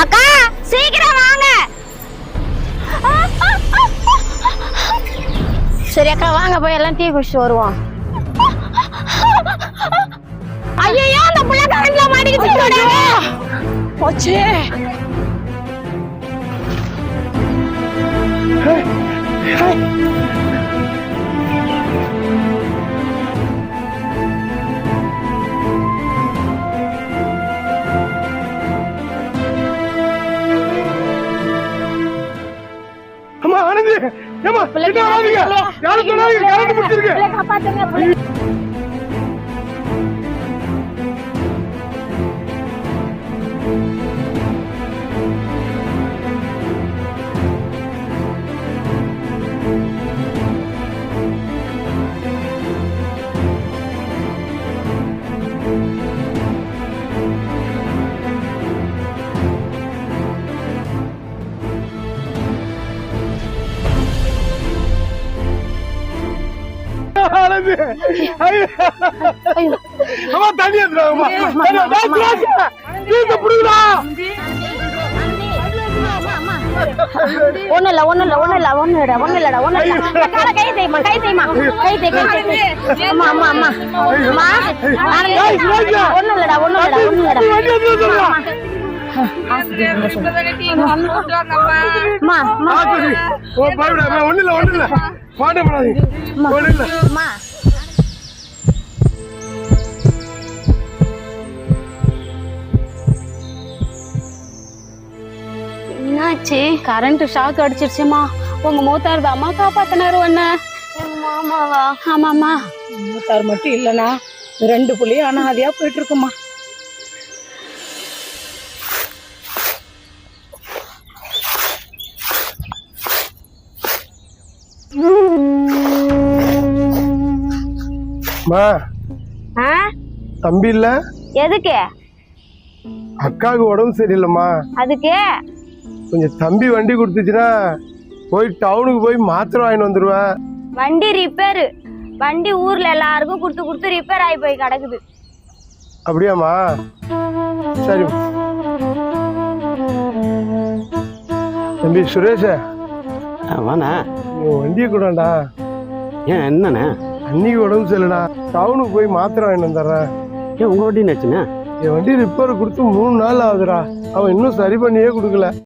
அக்கா சீக்கிரம் வாங்க. சரி அக்கா வாங்க போய் எல்லாம் டீ குடிச்சிட்டு வருவோம். ஐயோ அந்த புள்ள கரண்ட்ல மாட்டிக்கிச்சு போச்சு. அம்மா காப்பாத்துங்க ஐயோ. அம்மா தண்ணி புடுங்கடா. ஒண்ணு இல்ல ஒண்ணு இல்ல ஒண்ணு இல்ல ஒண்ணு இல்ல ஒண்ணு இல்லடா ஒண்ணு இல்ல அக்கால கை தேய்மா கை தேய்மா கை தேய் கை தேய் அம்மா அம்மா அம்மா. அம்மா ஏய், சிவாஜி. ஒண்ணு இல்லடா ஒண்ணு இல்லடா ஒண்ணு இல்லடா. ஒண்ணு இல்ல ஒண்ணு இல்ல ஒண்ணு இல்ல என்னாச்சு? கரண்ட் ஷாக் அடிச்சிருச்சுமா. உங்க மூத்தார் அம்மா காப்பாத்தினாரு ஒண்ணு மாமாவா? ஆமாம்மா. மூத்தார் மட்டும் இல்லனா ரெண்டு புள்ளியும் அனாதையா போயிட்டு இருக்குமா மா ஆ? தம்பி இல்ல? எதுக்கு? அக்காவுக்கு உடம்பு சரியில்லைம்மா. அதுக்கு? கொஞ்சம் தம்பி வண்டி கொடுத்துச்சுன்னா போய் டவுனுக்கு போய் மாத்திரை வாங்கிட்டு வந்துருவேன் வண்டி ரிப்பேர் வண்டி ஊர்ல எல்லாருக்கும் கொடுத்து கொடுத்து ரிப்பேர் ஆகி போய் கிடக்குது. அப்படியாம்மா? சரி. தம்பி சுரேஷ. வாண்ணா. உன் வண்டியை கூடடா. ஏன் என்னண்ணே? அன்னைக்கு உடம்பு சரியில்லடா. டவுனுக்கு போய் மாத்திரை வாங்கிட்டு வந்துடுறேன். ஏன் உங்க வண்டி என்னாச்சுண்ணே என் வண்டி ரிப்பேர் கொடுத்து மூணு நாள் ஆகுதுடா. அவன் இன்னும் சரி பண்ணியே கொடுக்கல.